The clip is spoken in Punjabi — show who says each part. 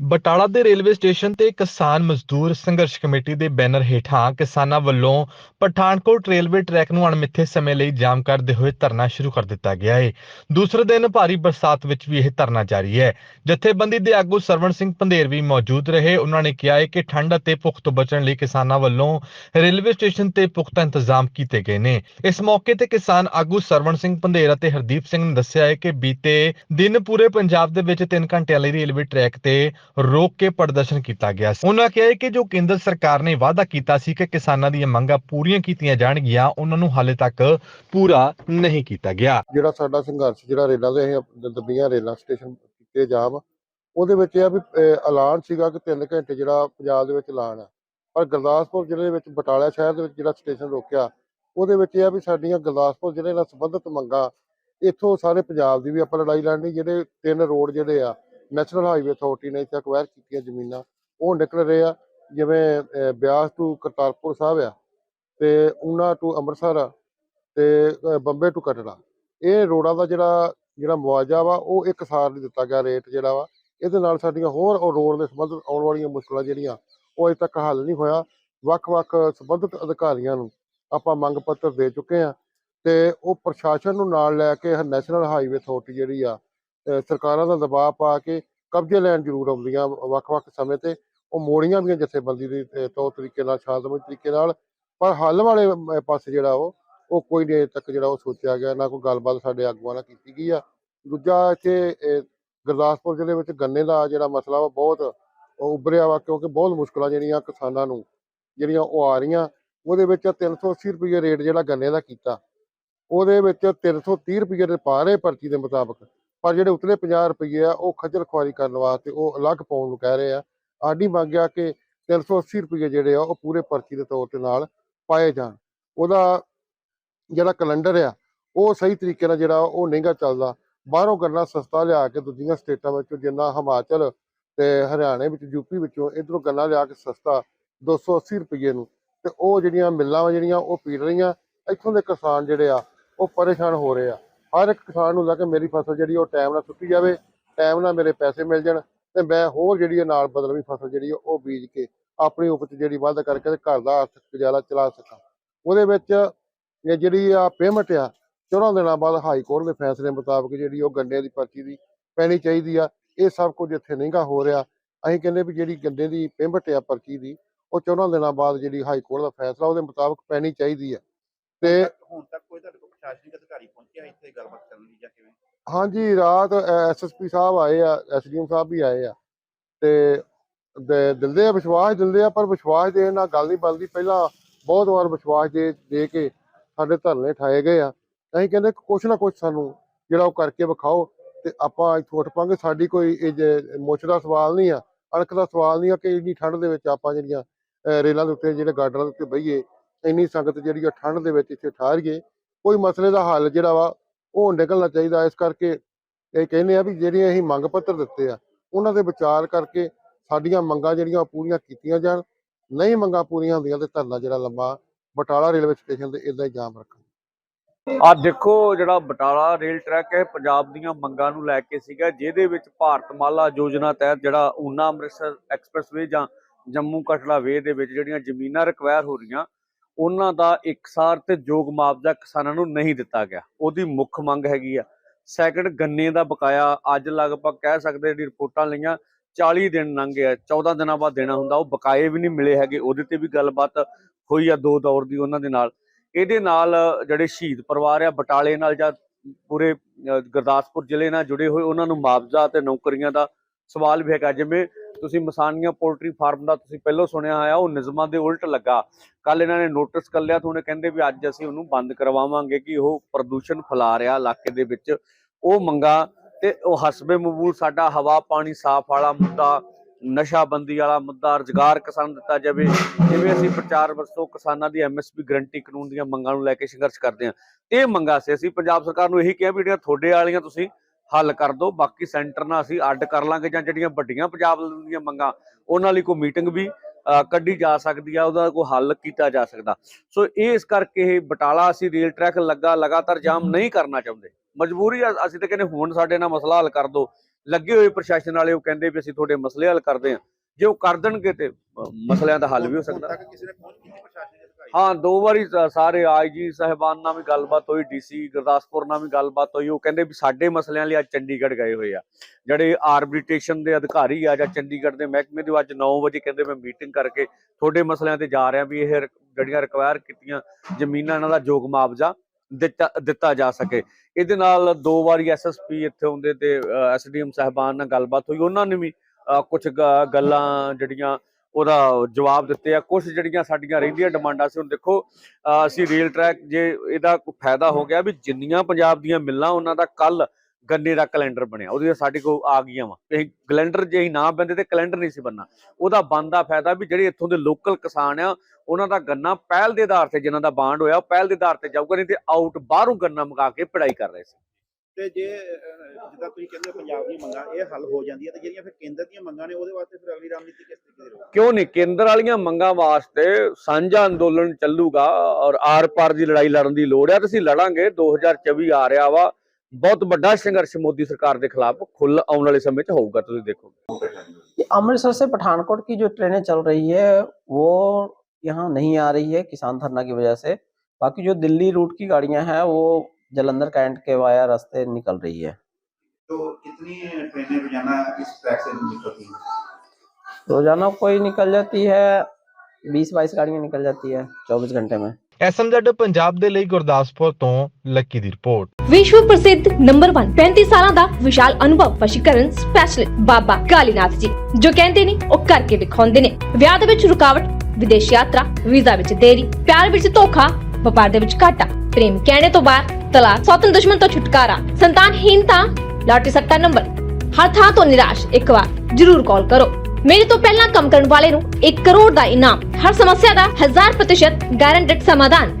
Speaker 1: ਬਟਾਲਾ ਦੇ ਰੇਲਵੇ ਸਟੇਸ਼ਨ ਤੇ ਕਿਸਾਨ ਮਜ਼ਦੂਰ ਸੰਘਰਸ਼ ਕਮੇਟੀ ਦੇ ਬੈਨਰ ਹੇਠਾਂ ਕਿਸਾਨਾਂ ਵੱਲੋਂ ਪਠਾਨਕੋਟ ਰੇਲਵੇ ਟਰੈਕ ਨੂੰ ਅਣਮਿੱਥੇ ਸਮੇਂ ਲਈ ਜਾਮ ਕਰਦੇ ਹੋਏ ਧਰਨਾ ਸ਼ੁਰੂ ਕਰ ਦਿੱਤਾ ਗਿਆ ਹੈ ਦੂਸਰੇ ਦਿਨ ਭਾਰੀ ਬਰਸਾਤ ਵਿੱਚ ਵੀ ਇਹ ਧਰਨਾ ਜਾਰੀ ਹੈ। ਜਥੇਬੰਦੀ ਦੇ ਆਗੂ ਸਰਵਣ ਸਿੰਘ ਪੰਧੇਰ ਵੀ ਮੌਜੂਦ ਰਹੇ। ਉਹਨਾਂ ਨੇ ਕਿਹਾ ਹੈ ਕਿ ਠੰਡ ਅਤੇ ਭੁੱਖ ਤੋਂ ਬਚਣ ਲਈ ਕਿਸਾਨਾਂ ਵੱਲੋਂ ਰੇਲਵੇ ਸਟੇਸ਼ਨ ਤੇ ਪੁਖਤਾ ਇੰਤਜ਼ਾਮ ਕੀਤੇ ਗਏ ਨੇ। ਇਸ ਮੌਕੇ ਤੇ ਕਿਸਾਨ ਆਗੂ ਸਰਵਣ ਸਿੰਘ ਪੰਧੇਰ ਅਤੇ ਹਰਦੀਪ ਸਿੰਘ ਨੇ ਦੱਸਿਆ ਹੈ ਕਿ ਬੀਤੇ ਦਿਨ ਪੂਰੇ ਪੰਜਾਬ ਦੇ ਵਿੱਚ 3 ਘੰਟਿਆਂ ਲਈ ਰੇਲਵੇ ਟਰੈਕ ਤੇ ਰੋਕ ਕੇ ਪ੍ਰਦਰਸ਼ਨ ਕੀਤਾ ਗਿਆ ਸੀ। ਉਹਨਾਂ ਕਿਹਾ ਕਿ ਜੋ ਕੇਂਦਰ ਸਰਕਾਰ ਨੇ ਵਾਅਦਾ ਕੀਤਾ ਸੀ ਕਿ ਕਿਸਾਨਾਂ ਦੀਆਂ ਮੰਗਾਂ ਪੂਰੀਆਂ ਕੀਤੀਆਂ ਜਾਣਗੀਆਂ, ਉਹਨਾਂ ਨੂੰ ਹਾਲੇ ਤੱਕ ਪੂਰਾ ਨਹੀਂ ਕੀਤਾ ਗਿਆ।
Speaker 2: ਜਿਹੜਾ ਸਾਡਾ ਸੰਘਰਸ਼, ਜਿਹੜਾ ਰੇਲਾਂ ਦੇ ਅਸੀਂ ਦੱਬੀਆਂ ਰੇਲਾਂ ਸਟੇਸ਼ਨ ਕੀਤੇ ਜਾਮ, ਉਹਦੇ ਵਿੱਚ ਇਹ ਆ ਵੀ ਐਲਾਨ ਸੀਗਾ ਕਿ 3 ਘੰਟੇ ਜਿਹੜਾ ਪੰਜਾਬ ਦੇ ਵਿੱਚ ਐਲਾਨ ਆ। ਪਰ ਗੁਰਦਾਸਪੁਰ ਜ਼ਿਲ੍ਹੇ ਦੇ ਵਿੱਚ, ਬਟਾਲਾ ਸ਼ਹਿਰ ਦੇ ਵਿੱਚ ਜਿਹੜਾ ਸਟੇਸ਼ਨ ਰੋਕਿਆ, ਉਹਦੇ ਵਿੱਚ ਇਹ ਆ ਵੀ ਸਾਡੀਆਂ ਗੁਰਦਾਸਪੁਰ ਜ਼ਿਲ੍ਹੇ ਨਾਲ ਸੰਬੰਧਿਤ ਮੰਗਾਂ, ਇੱਥੋਂ ਸਾਰੇ ਪੰਜਾਬ ਦੀ ਵੀ ਆਪਾਂ ਲੜਾਈ ਲੜਨੀ, ਜਿਹੜੇ ਤਿੰਨ ਰੋਡ ਜਿਹੜੇ ਆ ਨੈਸ਼ਨਲ ਹਾਈਵੇ ਅਥਾਰਟੀ ਨੇ ਇੱਥੇ ਅਕਵਾਇਰ ਕੀਤੀਆਂ ਜ਼ਮੀਨਾਂ। ਉਹ ਨਿਕਲ ਰਹੇ ਆ, ਜਿਵੇਂ ਬਿਆਸ ਟੂ ਕਰਤਾਰਪੁਰ ਸਾਹਿਬ ਆ, ਤੇ ਊਨਾ ਟੂ ਅੰਮ੍ਰਿਤਸਰ ਆ, ਤੇ ਬੰਬੇ ਟੂ ਕਟੜਾ। ਇਹ ਰੋਡਾਂ ਦਾ ਜਿਹੜਾ ਜਿਹੜਾ ਮੁਆਵਜ਼ਾ ਵਾ, ਉਹ ਇੱਕ ਸਾਲ ਲਈ ਦਿੱਤਾ ਗਿਆ ਰੇਟ ਜਿਹੜਾ ਵਾ। ਇਹਦੇ ਨਾਲ ਸਾਡੀਆਂ ਹੋਰ ਉਹ ਰੋਡ ਦੇ ਸੰਬੰਧਿਤ ਆਉਣ ਵਾਲੀਆਂ ਮੁਸ਼ਕਲਾਂ ਜਿਹੜੀਆਂ, ਉਹ ਅਜੇ ਤੱਕ ਹੱਲ ਨਹੀਂ ਹੋਇਆ। ਵੱਖ-ਵੱਖ ਸੰਬੰਧਿਤ ਅਧਿਕਾਰੀਆਂ ਨੂੰ ਆਪਾਂ ਮੰਗ ਪੱਤਰ ਦੇ ਚੁੱਕੇ ਆ, ਤੇ ਉਹ ਪ੍ਰਸ਼ਾਸਨ ਨੂੰ ਨਾਲ ਲੈ ਕੇ ਨੈਸ਼ਨਲ ਹਾਈਵੇ ਅਥਾਰਟੀ ਜਿਹੜੀ ਆ ਸਰਕਾਰਾਂ ਦਾ ਦਬਾਅ ਪਾ ਕੇ ਕਬਜ਼ੇ ਲੈਣ ਜ਼ਰੂਰ ਆਉਂਦੀਆਂ ਵੱਖ-ਵੱਖ ਸਮੇਂ ਤੇ। ਉਹ ਮੋੜੀਆਂ ਵੀ ਜਥੇਬੰਦੀ ਦੇ ਤੌਰ ਤਰੀਕੇ ਨਾਲ, ਸ਼ਾਂਤਮਈ ਤਰੀਕੇ ਨਾਲ। ਪਰ ਹੱਲ ਵਾਲੇ ਪਾਸੇ ਜਿਹੜਾ ਉਹ ਉਹ ਕੋਈ ਨਹੀਂ ਤੱਕ ਜਿਹੜਾ ਉਹ ਸੋਚਿਆ ਗਿਆ। ਨਾ ਕੋਈ ਗੱਲਬਾਤ ਸਾਡੇ ਆਗੂਆਂ ਨਾਲ ਕੀਤੀ ਗਈ ਆ। ਦੂਜਾ ਇੱਥੇ ਗੁਰਦਾਸਪੁਰ ਜ਼ਿਲ੍ਹੇ ਵਿੱਚ ਗੰਨੇ ਦਾ ਜਿਹੜਾ ਮਸਲਾ ਵਾ, ਬਹੁਤ ਉੱਭਰਿਆ ਵਾ, ਕਿਉਂਕਿ ਬਹੁਤ ਮੁਸ਼ਕਲਾਂ ਜਿਹੜੀਆਂ ਕਿਸਾਨਾਂ ਨੂੰ, ਜਿਹੜੀਆਂ ਉਹ ਆ ਰਹੀਆਂ। ਉਹਦੇ ਵਿੱਚ 380 ਰੁਪਏ ਰੇਟ ਜਿਹੜਾ ਗੰਨੇ ਦਾ ਕੀਤਾ। ਉਹਦੇ ਵਿੱਚ 330 ਰੁਪਏ ਦੇ ਪਾ ਰਹੇ ਪਰਚੀ ਦੇ ਮੁਤਾਬਕ। ਪਰ ਜਿਹੜੇ ਉਤਲੇ 50 ਰੁਪਏ ਆ, ਉਹ ਖੱਜਲ ਖੁਆਰੀ ਕਰਨ ਵਾਸਤੇ ਉਹ ਅਲੱਗ ਪਾਉਣ ਨੂੰ ਕਹਿ ਰਹੇ ਆ। ਆਡੀ ਮੰਗਿਆ ਕਿ 380 ਰੁਪਏ ਜਿਹੜੇ ਆ, ਉਹ ਪੂਰੇ ਪਰਚੀ ਦੇ ਤੌਰ ਤੇ ਨਾਲ ਪਾਏ ਜਾਣ। ਉਹਦਾ ਜਿਹੜਾ ਕੈਲੰਡਰ ਆ, ਉਹ ਸਹੀ ਤਰੀਕੇ ਨਾਲ ਜਿਹੜਾ ਉਹ ਮਹਿੰਗਾ ਚੱਲਦਾ। ਬਾਹਰੋਂ ਗੰਨਾ ਸਸਤਾ ਲਿਆ ਕੇ ਦੂਜੀਆਂ ਸਟੇਟਾਂ ਵਿੱਚੋਂ ਜਿੰਨਾ ਹਿਮਾਚਲ ਤੇ ਹਰਿਆਣੇ ਵਿੱਚ, ਯੂਪੀ ਵਿੱਚੋਂ ਇਧਰੋਂ ਗੰਨਾ ਲਿਆ ਕੇ ਸਸਤਾ 280 ਰੁਪਏ ਨੂੰ। ਤੇ ਉਹ ਜਿਹੜੀਆਂ ਮਿੱਲਾਂ ਵਾ ਜਿਹੜੀਆਂ, ਉਹ ਪੀੜ ਰਹੀਆਂ। ਇੱਥੋਂ ਦੇ ਕਿਸਾਨ ਜਿਹੜੇ ਆ, ਉਹ ਪਰੇਸ਼ਾਨ ਹੋ ਰਹੇ ਆ। ਹਰ ਇੱਕ ਕਿਸਾਨ ਨੂੰ ਲੱਗੇ ਮੇਰੀ ਫਸਲ ਜਿਹੜੀ ਉਹ ਟਾਈਮ ਨਾਲ ਸੁੱਟੀ ਜਾਵੇ ਟਾਈਮ ਨਾਲ ਮੇਰੇ ਪੈਸੇ ਮਿਲ ਜਾਣ ਤੇ ਮੈਂ ਹੋਰ ਜਿਹੜੀ ਆ ਨਾਲ ਬਦਲਵੀਂ ਫਸਲ ਜਿਹੜੀ ਆ ਉਹ ਬੀਜ ਕੇ ਆਪਣੀ ਉਪਜ ਜਿਹੜੀ ਵੱਧ ਕਰਕੇ ਤੇ ਘਰ ਦਾ ਆਰਥਿਕ ਗੁਜ਼ਾਰਾ ਚਲਾ ਸਕਾਂ। ਉਹਦੇ ਵਿੱਚ ਇਹ ਜਿਹੜੀ ਆ ਪੇਮੈਂਟ ਆ 14 ਦਿਨਾਂ ਬਾਅਦ ਹਾਈ ਕੋਰਟ ਦੇ ਫੈਸਲੇ ਮੁਤਾਬਕ ਜਿਹੜੀ ਉਹ ਗੰਡੇ ਦੀ ਪਰਚੀ ਦੀ ਪੈਣੀ ਚਾਹੀਦੀ ਆ। ਇਹ ਸਭ ਕੁਝ ਇੱਥੇ ਨਹੀਂਗਾ ਹੋ ਰਿਹਾ। ਅਸੀਂ ਕਹਿੰਦੇ ਵੀ ਜਿਹੜੀ ਗੰਡੇ ਦੀ ਪੇਮੈਂਟ ਆ ਪਰਚੀ ਦੀ, ਉਹ 14 ਦਿਨਾਂ ਬਾਅਦ ਜਿਹੜੀ ਹਾਈ ਕੋਰਟ ਦਾ ਫੈਸਲਾ ਉਹਦੇ ਮੁਤਾਬਕ ਪੈਣੀ ਚਾਹੀਦੀ ਆ। ਤੇ
Speaker 3: ਹੁਣ ਤੱਕ ਪ੍ਰਸ਼ਾਸਨਿਕ ਅਧਿਕਾਰੀ ਪਹੁੰਚਿਆ ਇੱਥੇ ਗੱਲਬਾਤ ਕਰਨ ਲਈ ਜਾਂ ਕਿਵੇਂ?
Speaker 2: ਹਾਂਜੀ, ਰਾਤ ਐਸਐਸਪੀ ਸਾਹਿਬ ਆਏ ਆ ਐਸਡੀਐਮ ਸਾਹਿਬ ਵੀ ਆਏ ਆ। ਤੇ ਦੇ- ਦਿੰਦੇ ਆ ਵਿਸ਼ਵਾਸ ਦਿੰਦੇ ਆ, ਪਰ ਵਿਸ਼ਵਾਸ ਦੇਣ ਨਾਲ ਗੱਲ ਨਹੀਂ ਬਣਦੀ। ਪਹਿਲਾਂ ਬਹੁਤ ਵਾਰ ਵਿਸ਼ਵਾਸ ਦੇ ਦੇ ਕੇ ਸਾਡੇ ਧਰਨੇ ਠਾਏ ਗਏ ਆ। ਅਸੀਂ ਕਹਿੰਦੇ ਕਿ ਕੁਛ ਨਾ ਕੁਛ ਸਾਨੂੰ ਜਿਹੜਾ ਉਹ ਕਰਕੇ ਵਿਖਾਓ ਤੇ ਆਪਾਂ ਇੱਥੋਂ ਉੱਠ ਪਾਂਗੇ। ਸਾਡੀ ਕੋਈ ਇਹ ਜੇ ਮੁੱਛ ਦਾ ਸਵਾਲ ਨਹੀਂ ਆ ਅਣਖ ਦਾ ਸਵਾਲ ਨਹੀਂ ਆ ਕਿ ਇੰਨੀ ਠੰਡ ਦੇ ਵਿੱਚ ਆਪਾਂ ਜਿਹੜੀਆਂ, ਅਹ ਰੇਲਾਂ ਦੇ ਉੱਤੇ, ਜਿਹੜੇ ਗਾਰਡਰਾਂ ਦੇ ਉੱਤੇ ਬਈਏ, ਇੰਨੀ ਸੰਗਤ ਜਿਹੜੀ ਆ ਠੰਡ ਦੇ ਵਿੱਚ ਇੱਥੇ ਠਹਿਰੀਏ ਕੋਈ ਮਸਲੇ ਦਾ ਹੱਲ ਜਿਹੜਾ ਵਾ, ਉਹ ਨਿਕਲਣਾ ਚਾਹੀਦਾ। ਇਸ ਕਰਕੇ ਇਹ ਕਹਿੰਦੇ ਆ ਵੀ ਜਿਹੜੀਆਂ ਅਸੀਂ ਮੰਗ ਪੱਤਰ ਦਿੱਤੇ ਆ, ਉਹਨਾਂ ਦੇ ਵਿਚਾਰ ਕਰਕੇ ਸਾਡੀਆਂ ਮੰਗਾਂ ਜਿਹੜੀਆਂ ਪੂਰੀਆਂ ਕੀਤੀਆਂ ਜਾਣ। ਨਹੀਂ ਮੰਗਾਂ ਪੂਰੀਆਂ ਹੁੰਦੀਆਂ ਤੇ ਧਰਨਾ ਜਿਹੜਾ ਲੰਬਾ ਬਟਾਲਾ ਰੇਲਵੇ ਸਟੇਸ਼ਨ ਤੇ ਇਦਾਂ ਹੀ ਜਾਮ ਰੱਖਣ
Speaker 4: ਆ ਦੇਖੋ ਜਿਹੜਾ ਬਟਾਲਾ ਰੇਲ ਟਰੈਕ ਹੈ, ਪੰਜਾਬ ਦੀਆਂ ਮੰਗਾਂ ਨੂੰ ਲੈ ਕੇ ਸੀਗਾ, ਜਿਹਦੇ ਵਿੱਚ ਭਾਰਤਮਾਲਾ ਯੋਜਨਾ ਤਹਿਤ ਜਿਹੜਾ ਊਨਾ ਅੰਮ੍ਰਿਤਸਰ ਐਕਸਪ੍ਰੈਸਵੇ ਜਾਂ ਜੰਮੂ ਕਟੜਾ ਵੇ ਦੇ ਵਿੱਚ ਜਿਹੜੀਆਂ ਜ਼ਮੀਨਾਂ ਰਿਕਵਾਇਰ ਹੋ ਰਹੀਆਂ ਉਹਨਾਂ ਦਾ ਇਕਸਾਰ ਤੇ ਯੋਗ ਮੁਆਵਜ਼ਾ ਕਿਸਾਨਾਂ ਨੂੰ ਨਹੀਂ ਦਿੱਤਾ ਗਿਆ। ਉਹਦੀ ਮੁੱਖ ਮੰਗ ਹੈਗੀ ਆ ਸੈਕੰਡ ਗੰਨੇ ਦਾ ਬਕਾਇਆ। ਅੱਜ ਲਗਭਗ ਕਹਿ ਸਕਦੇ ਜਿਹੜੀ ਰਿਪੋਰਟਾਂ ਲਈਆਂ 40 ਦਿਨ ਲੰਘ ਗਏ ਆ 14 ਦਿਨਾਂ ਬਾਅਦ ਦੇਣਾ ਹੁੰਦਾ, ਉਹ ਬਕਾਏ ਵੀ ਨਹੀਂ ਮਿਲੇ ਹੈਗੇ। ਉਹਦੇ ਤੇ ਵੀ ਗੱਲਬਾਤ ਹੋਈ ਆ ਦੋ ਦੌਰ ਦੀ ਉਹਨਾਂ ਦੇ ਨਾਲ। ਇਹਦੇ ਨਾਲ ਜਿਹੜੇ ਸ਼ਹੀਦ ਪਰਿਵਾਰ ਆ, ਬਟਾਲੇ ਨਾਲ ਜਾਂ ਪੂਰੇ ਗੁਰਦਾਸਪੁਰ ਜ਼ਿਲ੍ਹੇ ਨਾਲ ਜੁੜੇ ਹੋਏ, ਉਹਨਾਂ ਨੂੰ ਮੁਆਵਜ਼ਾ ਤੇ ਨੌਕਰੀਆਂ ਦਾ ਸਵਾਲ ਵੀ ਹੈਗਾ, ਜਿਵੇਂ ਤੁਸੀਂ ਮਸਾਨੀਆਂ ਪੋਲਟਰੀ ਫਾਰਮ ਦਾ ਤੁਸੀਂ ਪਹਿਲਾਂ ਸੁਣਿਆ ਹੋਇਆ, ਉਹ ਨਿਯਮਾਂ ਦੇ ਉਲਟ ਲੱਗਾ। ਕੱਲ ਇਹਨਾਂ ਨੇ ਨੋਟਿਸ ਕਰ ਲਿਆ ਤੁਹਾਨੂੰ ਕਹਿੰਦੇ ਵੀ ਅੱਜ ਅਸੀਂ ਉਹਨੂੰ ਬੰਦ ਕਰਵਾਵਾਂਗੇ ਕਿ ਉਹ ਪ੍ਰਦੂਸ਼ਣ ਫੈਲਾ ਰਿਹਾ ਇਲਾਕੇ ਦੇ ਵਿੱਚ। ਉਹ ਮੰਗਾ ਤੇ ਉਹ ਹਸਬੇ ਮਬੂਲ ਸਾਡਾ ਹਵਾ, ਪਾਣੀ ਸਾਫ਼ ਵਾਲਾ ਮੁੱਦਾ, ਨਸ਼ਾਬੰਦੀ ਵਾਲਾ ਮੁੱਦਾ, ਰੁਜ਼ਗਾਰ ਕਿਸਾਨ ਦਿੱਤਾ ਜਾਵੇ। ਜਿਵੇਂ ਅਸੀਂ ਪ੍ਰਚਾਰ ਵਰਸੋਂ ਕਿਸਾਨਾਂ ਦੀ ਐਮਐਸਪੀ ਗਰੰਟੀ ਕਾਨੂੰਨ ਦੀਆਂ ਮੰਗਾਂ ਨੂੰ ਲੈ ਕੇ ਸੰਘਰਸ਼ ਕਰਦੇ ਹਾਂ। ਇਹ ਮੰਗਾਂ ਸੀ ਅਸੀਂ ਪੰਜਾਬ ਸਰਕਾਰ ਨੂੰ ਇਹੀ ਕਿਹਾ ਵੀ ਜਿਹੜੀਆਂ ਤੁਹਾਡੇ ਵਾਲੀਆਂ ਤੁਸੀਂ ਹੱਲ ਕਰ ਦਿਓ ਬਾਕੀ ਸੈਂਟਰ ਨਾਲ ਅਸੀਂ ਅੱਡ ਕਰ ਲਾਂਗੇ ਜਾਂ ਜਿਹੜੀਆਂ ਵੱਡੀਆਂ ਪੰਜਾਬ ਦੀਆਂ ਮੰਗਾਂ ਉਹਨਾਂ ਲਈ ਕੋਈ ਮੀਟਿੰਗ ਵੀ ਕੱਢੀ ਜਾ ਸਕਦੀ ਆ ਉਹਦਾ ਕੋਈ ਹੱਲ ਕੀਤਾ ਜਾ ਸਕਦਾ। ਸੋ ਇਹ ਇਸ ਕਰਕੇ ਇਹ ਬਟਾਲਾ ਅਸੀਂ ਰੇਲ ਟਰੈਕ ਲੱਗਾ ਲਗਾਤਾਰ ਜਾਮ ਨਹੀਂ ਕਰਨਾ ਚਾਹੁੰਦੇ। ਮਜਬੂਰੀ ਆ ਅਸੀਂ ਤਾਂ ਕਹਿੰਦੇ ਹੁਣ ਸਾਡੇ ਨਾਲ ਮਸਲਾ ਹੱਲ ਕਰ ਦਿਓ ਲੱਗੇ ਹੋਏ ਪ੍ਰਸ਼ਾਸਨ ਵਾਲੇ ਉਹ ਕਹਿੰਦੇ ਵੀ ਅਸੀਂ ਤੁਹਾਡੇ ਮਸਲੇ ਹੱਲ ਕਰਦੇ ਹਾਂ। ਜੇ ਉਹ ਕਰ ਦੇਣਗੇ ਤੇ ਮਸਲਿਆਂ ਦਾ ਹੱਲ ਵੀ ਹੋ ਸਕਦਾ।
Speaker 3: ਤੱਕ ਕਿਸੇ ਨੇ ਪਹੁੰਚ ਕੀਤੀ ਪ੍ਰਸ਼ਾਸਨ ਦੇ ਅਧਿਕਾਰੀ
Speaker 4: ਹਾਂ, ਦੋ ਵਾਰੀ ਸ- ਸਾਰੇ ਆਈਜੀ ਸਾਹਿਬਾਨ ਨਾਲ ਵੀ ਗੱਲਬਾਤ ਹੋਈ ਡੀਸੀ ਗੁਰਦਾਸਪੁਰ ਨਾਲ ਵੀ ਗੱਲਬਾਤ ਹੋਈ, ਉਹ ਕਹਿੰਦੇ ਵੀ ਸਾਡੇ ਮਸਲਿਆਂ ਲਈ ਅੱਜ ਚੰਡੀਗੜ੍ਹ ਗਏ ਹੋਏ ਆ। ਜਿਹੜੇ ਆਰਬਿਟ੍ਰੇਸ਼ਨ ਦੇ ਅਧਿਕਾਰੀ ਆ ਜਾਂ ਚੰਡੀਗੜ੍ਹ ਦੇ ਮਹਿਕਮੇ ਦੇ ਅੱਜ 9 ਵਜੇ ਕਹਿੰਦੇ ਮੈਂ ਮੀਟਿੰਗ ਕਰਕੇ ਤੁਹਾਡੇ ਮਸਲਿਆਂ ਤੇ ਜਾ ਰਿਹਾ ਵੀ ਇਹ ਜਿਹੜੀਆਂ ਰਿਕਵਾਇਰ ਕੀਤੀਆਂ ਜ਼ਮੀਨਾਂ ਇਹਨਾਂ ਦਾ ਯੋਗ ਮੁਆਵਜ਼ਾ ਦਿੱਤਾ ਦਿੱਤਾ ਜਾ ਸਕੇ। ਇਹਦੇ ਨਾਲ ਦੋ ਵਾਰੀ ਐਸਐਸਪੀ ਇੱਥੇ ਹੁੰਦੇ ਤੇ ਐਸਡੀਐਮ ਸਾਹਿਬਾਨ ਨਾਲ ਗੱਲਬਾਤ ਹੋਈ, ਉਹਨਾਂ ਨੇ ਵੀ ਕੁਝ ਗੱਲਾਂ ਜਿਹੜੀਆਂ ਉਹਦਾ ਜਵਾਬ ਦਿੱਤੇ ਆ। ਕੁਝ ਜਿਹੜੀਆਂ ਸਾਡੀਆਂ ਰਹਿੰਦੀਆਂ ਡਿਮਾਂਡਾਂ ਸੀ, ਹੁਣ ਦੇਖੋ ਅਸੀਂ ਰੇਲ ਟਰੈਕ ਜੇ ਇਹਦਾ ਫਾਇਦਾ ਹੋ ਗਿਆ ਵੀ ਜਿੰਨੀਆਂ ਪੰਜਾਬ ਦੀਆਂ ਮਿੱਲਾਂ ਉਹਨਾਂ ਦਾ ਕੱਲ ਗੰਨੇ ਦਾ ਕੈਲੰਡਰ ਬਣਿਆ, ਉਹਦੀਆਂ ਸਾਡੇ ਕੋਲ ਆ ਗਈਆਂ ਵਾ। ਇਹ ਕੈਲੰਡਰ ਜੇ ਅਸੀਂ ਨਾ ਬੰਦੇ ਤੇ ਕੈਲੰਡਰ ਨਹੀਂ ਸੀ ਬੰਨਾ ਉਹਦਾ ਬਣਦਾ ਫਾਇਦਾ ਵੀ ਜਿਹੜੇ ਇੱਥੋਂ ਦੇ ਲੋਕਲ ਕਿਸਾਨ ਆ, ਉਹਨਾਂ ਦਾ ਗੰਨਾ ਪਹਿਲ ਦੇ ਆਧਾਰ ਤੇ ਜਿਨ੍ਹਾਂ ਦਾ ਬਾਂਡ ਹੋਇਆ, ਉਹ ਪਹਿਲ ਦੇ ਆਧਾਰ ਤੇ ਜਾਊਗਾ, ਨਹੀਂ ਤੇ ਆਊਟ ਬਾਹਰੋਂ ਗੰਨਾ ਮੰਗਾ ਕੇ ਪੜਾਈ ਕਰ ਰਹੇ ਸੀ।
Speaker 3: ਤੇ ਜੇ ਅਹ, ਜਿੱਦਾਂ ਤੁਸੀਂ ਕਹਿੰਦੇ ਹੋ ਪੰਜਾਬ ਦੀਆਂ ਮੰਗਾਂ ਇਹ ਹੱਲ ਹੋ ਜਾਂਦੀਆਂ ਤੇ ਜਿਹੜੀਆਂ ਫਿਰ ਕੇਂਦਰ ਦੀਆਂ ਮੰਗਾਂ ਨੇ ਉਹਦੇ ਵਾਸਤੇ ਫਿਰ ਅਗਲੀ ਰਣਨੀਤੀ ਕਿਸ ਤਰੀਕੇ ਦੀ ਰਹੂਗੀ
Speaker 4: ਕਿਉਂ ਨਹੀਂ ਕੇਂਦਰ ਵਾਲੀਆਂ ਮੰਗਾਂ ਵਾਸਤੇ ਸਾਂਝਾ ਅੰਦੋਲਨ ਚੱਲੂਗਾ ਔਰ ਆਰ-ਪਾਰ ਦੀ ਲੜਾਈ ਲੜਨ ਦੀ ਲੋੜ ਹੈ ਤੇ ਅਸੀਂ ਲੜਾਂਗੇ 2024 ਆ ਰਿਹਾ ਵਾ ਬਹੁਤ ਵੱਡਾ ਸੰਘਰਸ਼ ਮੋਦੀ ਸਰਕਾਰ ਦੇ ਖਿਲਾਫ ਖੁੱਲ ਆਉਣ ਵਾਲੇ ਸਮੇਂ 'ਚ ਹੋਊਗਾ ਤੁਸੀਂ ਦੇਖੋਗੇ
Speaker 5: ये अमृतसर से पठानकोट की जो ट्रेनें चल रही है वो यहाँ नहीं आ रही है किसान धरना की वजह से बाकी जो दिल्ली रूट की गाड़ियां हैं वो जलंधर कैंट के वाया रास्ते निकल रही है
Speaker 3: तो कितनी ट्रेनें रोजाना इस ट्रैक से निकलती हैं
Speaker 5: रोजाना कोई निकल जाती है बीस बाईस गाड़ियां निकल जाती है चौबीस घंटे में
Speaker 1: ਐਸਐਮਜ਼ੈਡ ਪੰਜਾਬ ਦੇ ਲਈ ਗੁਰਦਾਸਪੁਰ ਤੋਂ ਲੱਕੀ ਦੀ ਰਿਪੋਰਟ
Speaker 6: ਵਿਸ਼ਵ ਪ੍ਰਸਿੱਧ ਨੰਬਰ 1 35 ਸਾਲਾਂ ਦਾ ਵਿਸ਼ਾਲ ਅਨੁਭਵ ਵਸ਼ੀਕਰਨ ਸਪੈਸ਼ਲਿਸਟ ਬਾਬਾ ਕਾਲੀਨਾਥ ਜੀ ਜੋ ਕਹਿੰਦੇ ਨੇ ਉਹ ਕਰਕੇ ਦਿਖਾਉਂਦੇ ਨੇ ਵਿਆਹ ਦੇ ਵਿੱਚ ਰੁਕਾਵਟ ਵਿਦੇਸ਼ ਯਾਤਰਾ ਵੀਜ਼ਾ ਵਿੱਚ ਦੇਰੀ ਪਿਆਰ ਵਿੱਚ ਧੋਖਾ ਵਪਾਰ ਦੇ ਵਿੱਚ ਘਾਟਾ ਪ੍ਰੇਮ ਕਹਿਣੇ ਤੋਂ ਬਾਅਦ ਤਲਾਕ ਸੌਤਨ ਦੁਸ਼ਮਣ ਤੋਂ ਛੁਟਕਾਰਾ ਸੰਤਾਨਹੀਨਤਾ ਲਾਟਰੀ ਸੱਟਾ ਨੰਬਰ ਹਰ ਥਾਂ ਤੋਂ ਨਿਰਾਸ਼ ਇੱਕ ਵਾਰ ਜ਼ਰੂਰ ਕਾਲ ਕਰੋ ਮੇਰੇ ਤੋਂ ਪਹਿਲਾਂ ਕੰਮ ਕਰਨ ਵਾਲੇ ਨੂੰ 1 ਕਰੋੜ ਦਾ ਇਨਾਮ ਹਰ ਸਮੱਸਿਆ ਦਾ 1000% ਗਾਰੰਟਡ ਸਮਾਧਾਨ